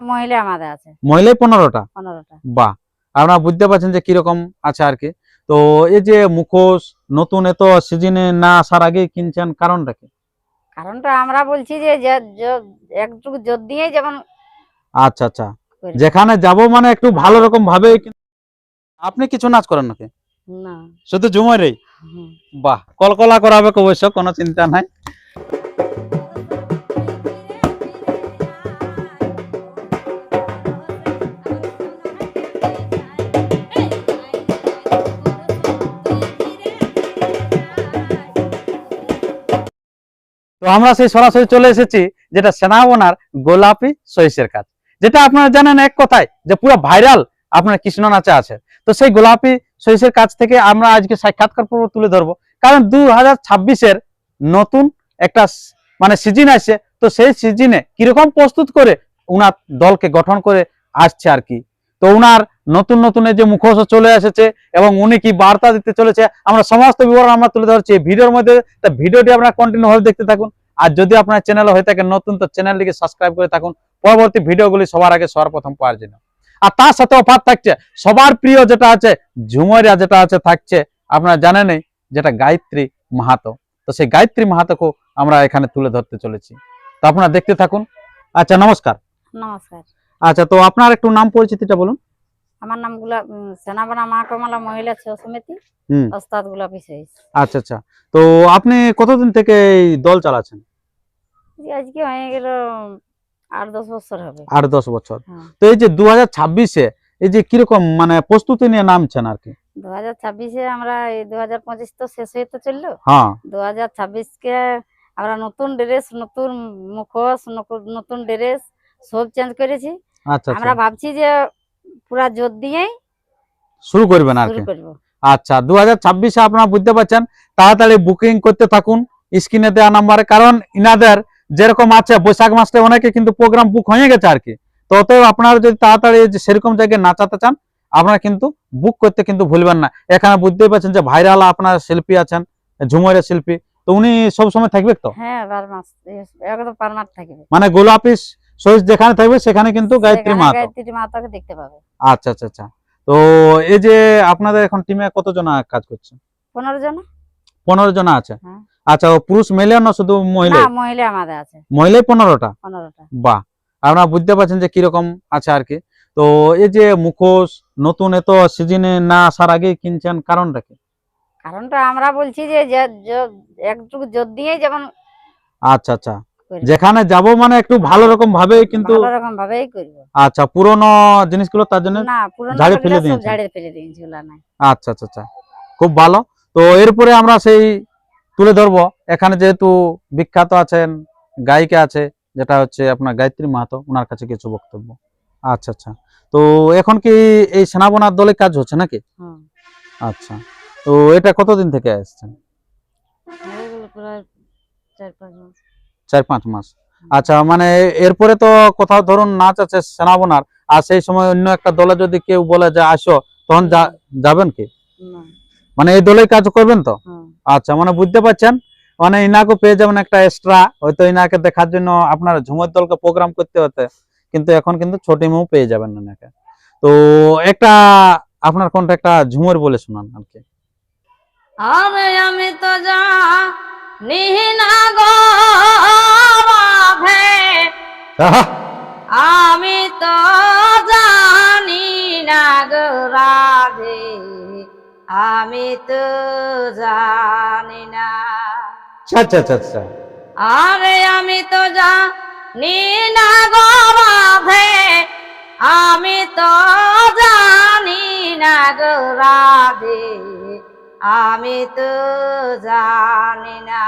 মহিলা আমাদের আছে। মহিলাই পনেরোটা? পনেরোটা। বাহ। আপনারা বুঝতে পারছেন যে কীরকম আছে আর কি। তো এই যে মুখোশ নতুন এত সিজনে না আসার আগে কিনছেন কারণটা কি? কারণটা আমরা বলছি যে একটু জোর দিয়ে যেমন আচ্ছা আচ্ছা। যেখানে যাব মানে একটু ভালো রকম ভাবে আপনি কিছু নাচ করেন নাকি? না। শুধু ঝুমারেই। বাহ। কলকলা করাবে অবশ্য কোনো চিন্তা নাই। আমরা সেই সরাসরি চলে এসেছি, যেটা সেনাবনার গোলাপি সহিসের কাজ যেটা আপনারা জানেন এক কথায় যে পুরো ভাইরাল আপনার কৃষ্ণ নাচে আছে। তো সেই গোলাপি সহিসের কাছ থেকে আমরা আজকে সাক্ষাৎকার পর্ব তুলে ধরবো। কারণ দু হাজার ছাব্বিশের নতুন একটা মানে সিজন আসছে, তো সেই সিজনে কীরকম প্রস্তুত করে উনার দলকে গঠন করে আসছে আর কি। তো উনার নতুন নতুন যে মুখোশ চলে এসেছে এবং উনি কি বার্তা দিতে চলেছে, আমরা সমস্ত বিবরণ আমরা তুলে ধরছি ভিডিওর মধ্যে। তা ভিডিওটি আপনারা কন্টিনিউ ভাবে দেখতে থাকুন। আর যদি আপনার চ্যানেল হয়ে থাকে নতুন তো চ্যানেলটিকে সাবস্ক্রাইব করে থাকুন। পরবর্তী ভিডিওগুলি সবার আগে সবার প্রথম পাওয়ার জন্য। আর তার সাথে অফার থাকছে সবার প্রিয় যেটা আছে ঝুমরিয়া যেটা আছে থাকছে আপনারা জানেনই যেটা গায়ত্রী মাহাতো। তো সেই গায়ত্রী মাহাতোকে আমরা এখানে তুলে ধরতে চলেছি। তো আপনারা দেখতে থাকুন। আচ্ছা নমস্কার। নমস্কার। আচ্ছা তো আপনার একটু নাম পরিচিতিটা বলুন। আমার নামগুলা সেনাবানা মহাকমলা মহিলা সমিতি ওস্তাদ গোলাপি সহিস আচ্ছা আচ্ছা। তো আপনি কতদিন থেকে এই দল চালাচ্ছেন? আজকে হয়ে গেল আট দশ বছর হবে। আট দশ বছর। হ্যাঁ। তো এই যে দু হাজার ছাব্বিশে এই যে কীরকম মানে প্রস্তুতি নিয়ে নামছেন আর কি? দু হাজার ছাব্বিশে আমরা এই দু হাজার পঁচিশ তো শেষ হয়ে তো চলল। হ্যাঁ। দু হাজার ছাব্বিশকে আমরা নতুন ড্রেস নতুন মুখোশ নতুন ড্রেস সব চেঞ্জ করেছি। আচ্ছা আমরা আচ্ছা ভাবছি যে পুরা জোর দিয়েই শুরু করবেন আর কি। আচ্ছা দু হাজার ছাব্বিশে আপনারা বুঝতে পারছেন তাড়াতাড়ি বুকিং করতে থাকুন স্ক্রিনে দেওয়া নাম্বারে কারণ ইনাদের যেরকম আছে বৈশাখ মাসে অনেকে কিন্তু প্রোগ্রাম বুক হয়ে গেছে আর কি। তো অতএব আপনারা যদি তাড়াতাড়ি সেরকম জায়গায় নাচাতে চান আপনারা কিন্তু বুক করতে কিন্তু ভুলবেন না। এখানে বুঝতেই পারছেন যে ভাইরাল আপনার শিল্পী আছেন ঝুমরের শিল্পী। তো উনি সব সময় থাকবে তো? হ্যাঁ মানে গোলাপি সহিস যেখানে থাকবে সেখানে কিন্তু গায়ত্রী মাতাকে দেখতে পাবে। আচ্ছা আচ্ছা আচ্ছা। তো এই যে আপনাদের এখন টিমে কতজন কাজ করছে? পনেরো জন। পনেরো জন আছে। হ্যাঁ। আচ্ছা ও পুরুষ মেলে না শুধু মহিলা না মহিলা আমাদের আছে। মহিলাই পনেরোটা? পনেরোটা। বাহ আপনারা বুঝতে পারছেন যে কীরকম আছে আর কি। তো এই যে মুখোশ নতুন এত সিজনে না আসার আগে কিনছেন কারণটা কি? কারণটা আমরা বলছি যে একটু জোর দিয়েই যেমন আচ্ছা আচ্ছা। যেখানে যাব মানে একটু ভালো রকম ভাবে কিন্তু ভালো রকম ভাবেই করব। আচ্ছা পুরনো জিনিসগুলো তার জন্য না পুরোনো ঝাড়ে ফেলে দিয়েছে। ঝাড়ে ফেলে দিয়েছি নাই। আচ্ছা আচ্ছা আচ্ছা। খুব ভালো। তো এরপরে আমরা সেই তুলে ধরবো। এখানে যেহেতু বিখ্যাত আছেন গায়িকা আছে যেটা হচ্ছে আপনার গায়ত্রী মাহাতো ওনার কাছে কিছু বক্তব্য। আচ্ছা আচ্ছা। তো এখন কি এই সেনাবনার দলে কাজ হচ্ছে নাকি? আচ্ছা। তো এটা কতদিন থেকে আসছেন? হয়ে চার পাঁচ মাস। আচ্ছা মানে এরপরে তো কোথাও ধরুন নাচ আছে সেনাবনার আর সেই সময় অন্য একটা দলে যদি কেউ বলে যে আসো তখন যাবেন কি? মানে এই দলেই কাজ করবেন তো? আচ্ছা মানে বুঝতে পারছেন? মানে ইনাকে পেয়ে যাবেন একটা এক্সট্রা হয়তো ইনাকে দেখার জন্য আপনার ঝুমের দলকে প্রোগ্রাম করতে হতে কিন্তু এখন কিন্তু ছোট মেয়েও পেয়ে যাবেন ইনাকে। তো একটা আপনার কোনটা একটা ঝুমের বলে শোনান আর কি। আরে আমি তো যা নিহিনা গো আমি তো আমি তো জানি না। আচ্ছা আচ্ছা আচ্ছা। আরে আমি তো জানি না গো রাধে আমি তো জানি না গো রাধে। আমি তো জানি না।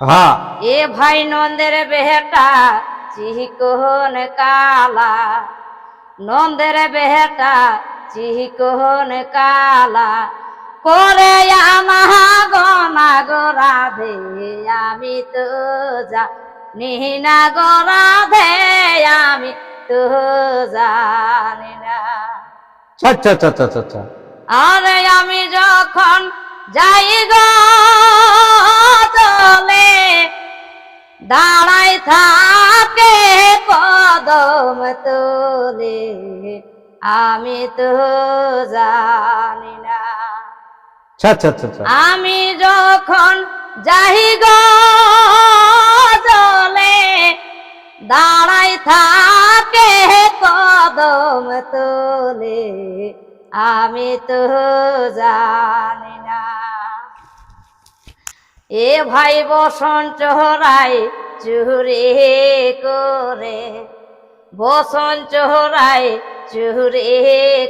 হ্যাঁ এ ভাই নন্দের বেটা চিহিকোহন কালা। নন্দের বেটা চিহিকোহন কালা। করে আমা গনা গো রাধে আমি তো যা। নিহিনা গো রাধে আমি তো জানি না। আচ্ছা আচ্ছা আচ্ছা আচ্ছা আচ্ছা আরে আমি যখন যাই গো চলে দাঁড়াই থাকে কদম তোলে আমি তো জানি আমি যখন যাই গো জলে, দাঁড়াই থাকে কদম তোলে, আমি তো জানি না। এ ভাই বসন চোরাই চুরি করে বসন চোরাই চুরি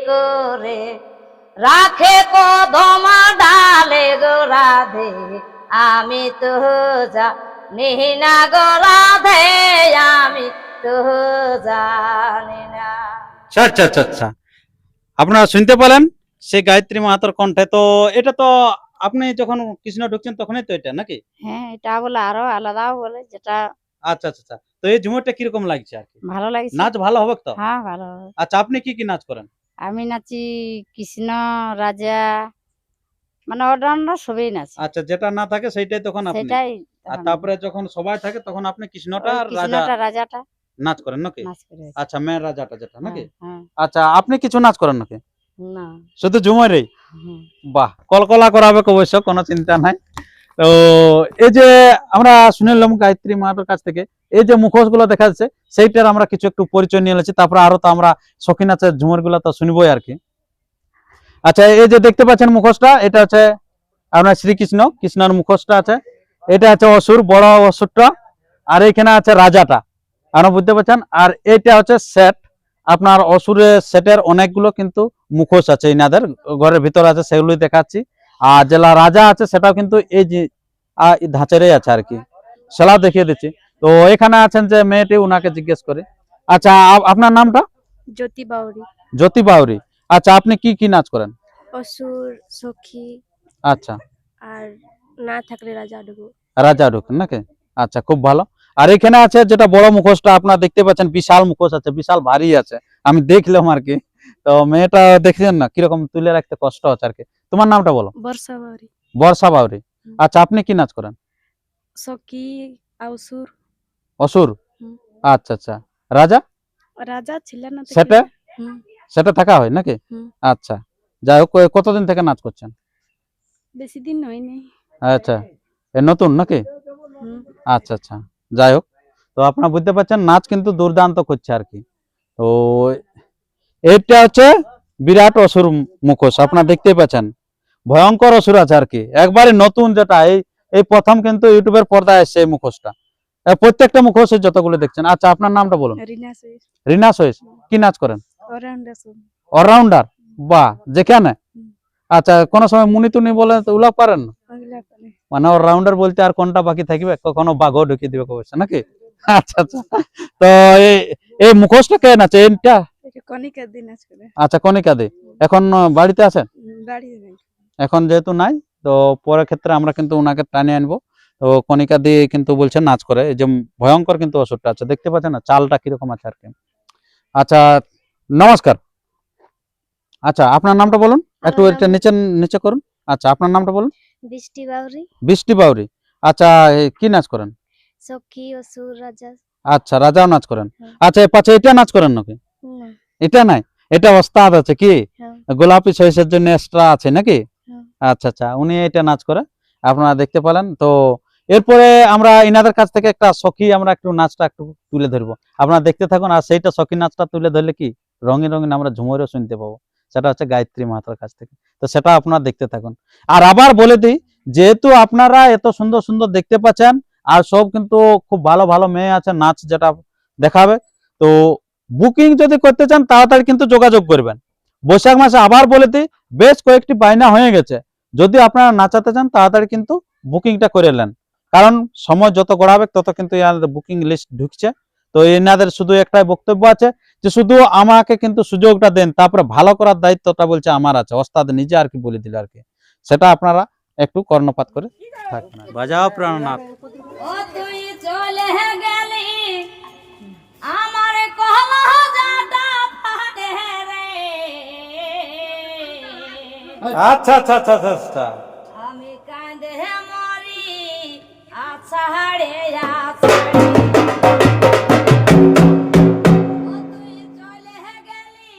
করে রাখে কদমা ডালে গো রাধে আমি তো জানি না গো রাধে আমি তো জানি না। আচ্ছা আচ্ছা আপনারা শুনতে পেলেন সেই গায়ত্রী মাহাতোর কণ্ঠে। তো এটা তো আপনি যখন কৃষ্ণ ঢুকছেন তখনই তো এটা নাকি? হ্যাঁ এটা বলে আরও আলাদাও বলে যেটা আচ্ছা আচ্ছা আচ্ছা। তো এই ঝুমুরটা কীরকম লাগছে আর কি? ভালো লাগছে। নাচ ভালো হবে তো? হ্যাঁ ভালো আচ্ছা আপনি কি কি নাচ করেন? আমি নাচি কৃষ্ণ রাজা মানে অলরাউন্ডার সবই নাচি। আচ্ছা যেটা না থাকে সেটাই তখন আপনি। সেটাই আর তারপরে যখন সবাই থাকে তখন আপনি কৃষ্ণটা আর রাজা কৃষ্ণটা রাজাটা নাচ করেন নাকি? আচ্ছা মেয়ের রাজাটা যেটা নাকি? হ্যাঁ আচ্ছা আপনি কিছু নাচ করেন নাকি? না। শুধু ঝুমারেই হুম। বাহ কলকলা করাবে অবশ্য কোনো চিন্তা নাই। তো এই যে আমরা শুনলাম গায়ত্রী মাতার কাছ থেকে এই যে মুখোশগুলো দেখা যাচ্ছে, সেইটার আমরা কিছু একটু পরিচয় নিয়ে এসেছি তারপরে আরও তো আমরা শখিন আছে ঝুমুরগুলো তো শুনবোই আর কি। আচ্ছা এই যে দেখতে পাচ্ছেন মুখোশটা, এটা হচ্ছে আপনার শ্রীকৃষ্ণ, কৃষ্ণর মুখোশটা আছে। এটা আছে অসুর, বড় অসুরটা, আর এখানে আছে রাজাটা। আপনারা বুঝতে পারছেন? আর এটা হচ্ছে সেট আপনার অসুরের সেটের অনেকগুলো কিন্তু মুখোশ আছে ইনাদের ঘরের ভিতর আছে, সেগুলোই দেখাচ্ছি। আর যেটা রাজা আছে সেটাও কিন্তু এই ধাঁচেরই আছে আর কি। সেটাও দেখিয়ে দিচ্ছি। তো এখানে আছেন যে মেয়েটি উনাকে জিজ্ঞেস করে। আচ্ছা আপনার নামটা? জ্যোতি বাউরি। জ্যোতি বাউরি। আচ্ছা আপনি কি কি নাচ করেন? অসুর সখী আচ্ছা। আর না থাকলে রাজা ডুবু রাজা ঢুকেন নাকি? আচ্ছা খুব ভালো। আর এখানে আছে যেটা বড় মুখোশটা আপনারা দেখতে পাচ্ছেন বিশাল মুখোশ আছে বিশাল ভারী আছে। আমি দেখলাম আর কি। তো মেয়েটা দেখছেন না কীরকম তুলে রাখতে কষ্ট হচ্ছে আর কি। তোমার নামটা বলো। বর্ষা বাউরি। বর্ষা বাউরি। আচ্ছা আপনি কি নাচ করেন? সখী অসুর? অসুর আচ্ছা আচ্ছা। রাজা? রাজা ছিলেন না সেটা? সেটা থাকা হয় নাকি? আচ্ছা। যাই হোক কতদিন থেকে নাচ করছেন? বেশি দিন হয়নি। আচ্ছা। এ নতুন নাকি? আচ্ছা আচ্ছা। যাই হোক তো আপনারা বুঝতে পারছেন নাচ কিন্তু দুর্দান্ত করছে আর কি। তো এইটা হচ্ছে বিরাট অসুর মুখোশ আপনারা দেখতেই পাচ্ছেন। ভয়ঙ্কর অসুর আছে আর কি? একবারে নতুন যেটা এই এই প্রথম কিন্তু ইউটিউবের পর্দায় এসছে এই মুখোশটা। প্রত্যেকটা মুখোশে যতগুলো দেখছেন। আচ্ছা আপনার নামটা বলুন। রিনা সৈস কি নাচ করেন? অলরাউন্ডার বাহ যেখানে? আচ্ছা কোন সময় মুনি টুনি বলে তো উলা পারেন। মানে অলরাউন্ডার বলতে আর কোনটা বাকি থাকবে? কখনো বাঘও ঢুকিয়ে দিবে অবশ্য নাকি? আচ্ছা আচ্ছা। তো এই এই মুখোশটা কে নাচে? এটা কণিকার দিন আজ করে। আচ্ছা কনিকা দি এখন বাড়িতে আছেন? হুম, বাড়ি নেই। এখন যেহেতু নাই তো পরের ক্ষেত্রে আমরা কিন্তু ওনাকে টানে আনব। তো কনিকা দিয়ে কিন্তু বলছেন নাচ করে এই যে ভয়ঙ্কর কিন্তু ওষুধটা আছে দেখতে পাচ্ছেন না চালটা কীরকম আছে আর কি। আচ্ছা নমস্কার। আচ্ছা আপনার নামটা বলুন একটু এটা নিচে নিচে করুন। আচ্ছা আপনার নামটা বলুন। বৃষ্টি বাউরি। বৃষ্টি বাউরি। আচ্ছা কি নাচ করেন? সখী অসুর রাজা। আচ্ছা রাজাও নাচ করেন। হ্যাঁ। আচ্ছা পাশে এটা নাচ করেন নাকি? না। এটা নাই এটা ওস্তাদ আছে কি? হ্যাঁ। গোলাপি সহিসের জন্য এক্সট্রা আছে নাকি। আচ্ছা আচ্ছা উনি এটা নাচ করে, আপনারা দেখতে পেলেন। তো এরপরে আমরা ইনাদের কাছ থেকে একটা সখী, আমরা একটু নাচটা একটু তুলে ধরবো। আপনারা দেখতে থাকুন, আর সেইটা সখী নাচটা তুলে ধরলে কি? রঙিন রঙিন আমরা ঝুমুরেও শুনতে পাবো। সেটা হচ্ছে গায়ত্রী মাতার কাছ থেকে। তো সেটা আপনারা দেখতে থাকুন। আর আবার বলে দিই, যেহেতু আপনারা এত সুন্দর সুন্দর দেখতে পাচ্ছেন, আর সব কিন্তু খুব ভালো ভালো মেয়ে আছে, নাচ যেটা দেখাবে, তো বুকিং যদি করতে চান, তাড়াতাড়ি কিন্তু যোগাযোগ করবেন। বৈশাখ মাসে আবার বলে দিই, বেশ কয়েকটি বায়না হয়ে গেছে। যদি আপনারা নাচাতে চান তাড়াতাড়ি কিন্তু বুকিংটা করে নেন। কারণ সময় যত গড়াবে তত কিন্তু এনাদের বুকিং লিস্ট ঢুকছে। তো এনাদের শুধু একটাই বক্তব্য আছে যে শুধু আমাকে কিন্তু সুযোগটা দেন তারপরে ভালো করার দায়িত্বটা বলছে আমার আছে। ওস্তাদ নিজে আর কি বলে দিল আর কি। সেটা আপনারা একটু কর্ণপাত করে থাকবেন বাজাও প্রাণনাথ। আচ্ছা আচ্ছা আচ্ছা আচ্ছা আমি কাঁদে মরি আছাড়ে আছ তুই চলে গেলি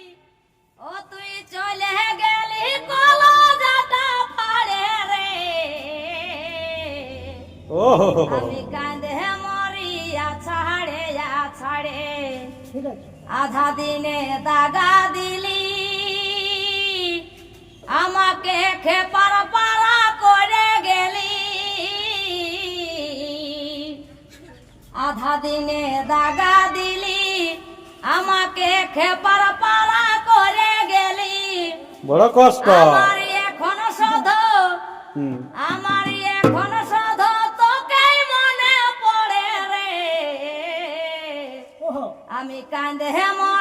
ও তুই চলে গেলি কলজাটা ফাড়ে রে। আমি কাঁদে মরিয়া ছাড়ে ছাড়ে আধা দিনে দাগা দিলি খেপার পাড়া করে গেলি। আধা দিনে দাগা দিলি আমাকে খেপার পাড়া করে গেলি। বড় কষ্ট। আমার এখন শোধ। আমার এখন শোধ তোকেই মনে পড়ে রে। আমি কান্দে মরি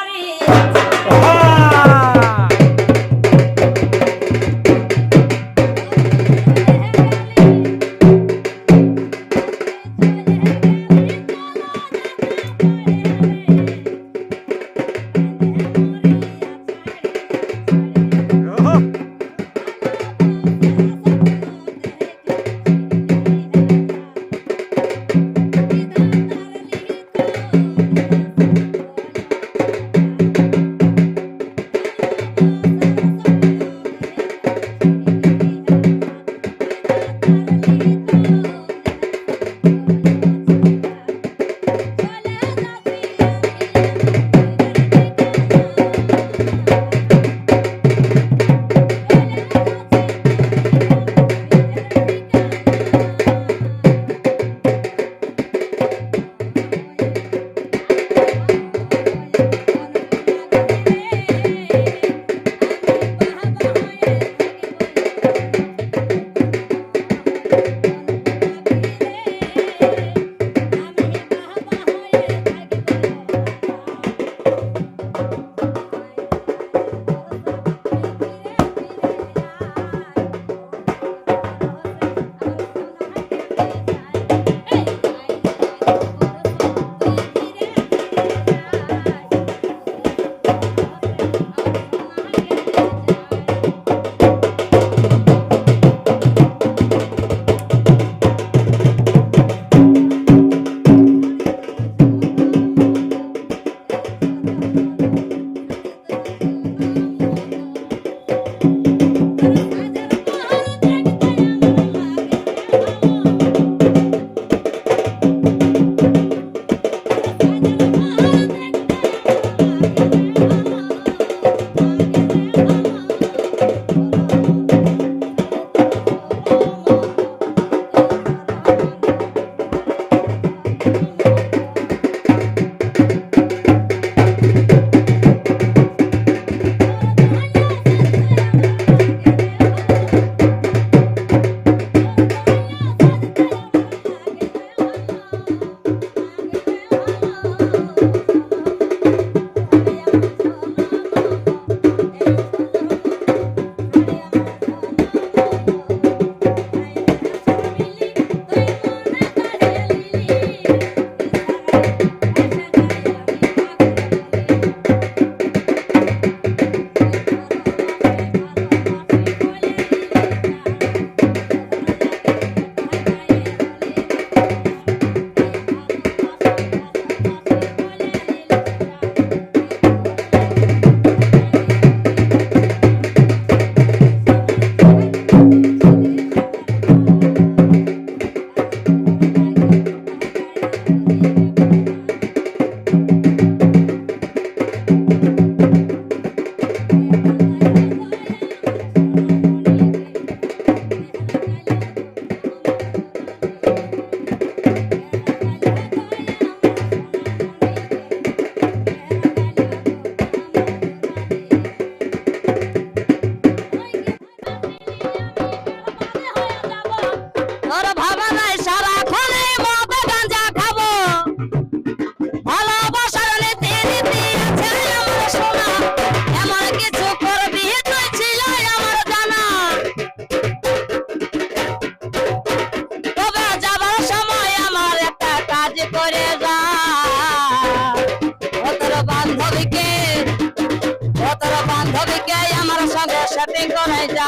ও তোর বান্ধবীকে আমার সঙ্গে সেটিং করাই যা।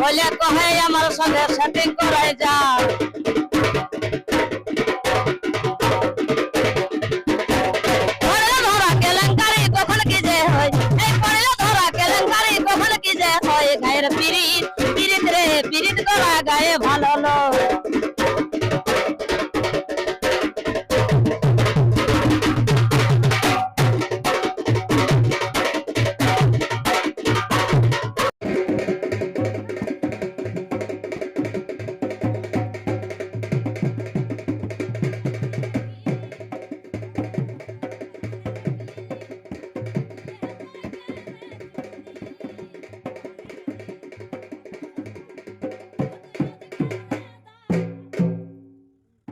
বলে কহে, আমার সঙ্গে সেটিং করাই যা।